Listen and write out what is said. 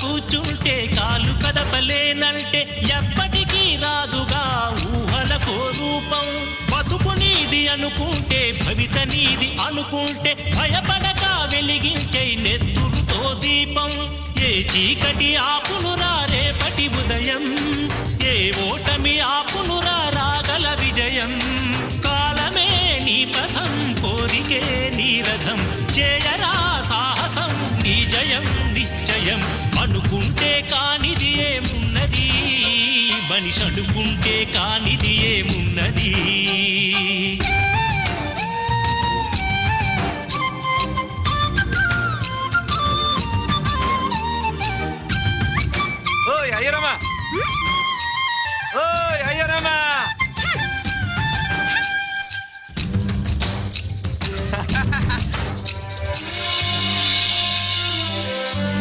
కూర్చుంటే కాలు కదపలేనంటే ఎప్పటికీ రాదుగా ఊహలకో రూపం. బతుకు నీది అనుకుంటే భవిత నీది అనుకుంటే భయపడక వెలిగించే నెత్తురుతో దీపం. ఏ చీకటి ఆపును రేపటి ఉదయం. ఏ ఓటమి ఆపును రాగల విజయం. కాలమే నీ పథం కోరికే నీ రథం. చేయరా సాహసం నీ జయం నిశ్చయం. అనుకుంటే కానిది ఏమున్నది? మనిషి అనుకుంటే కానిది ఏమున్నది? అయ్యరమ్మా.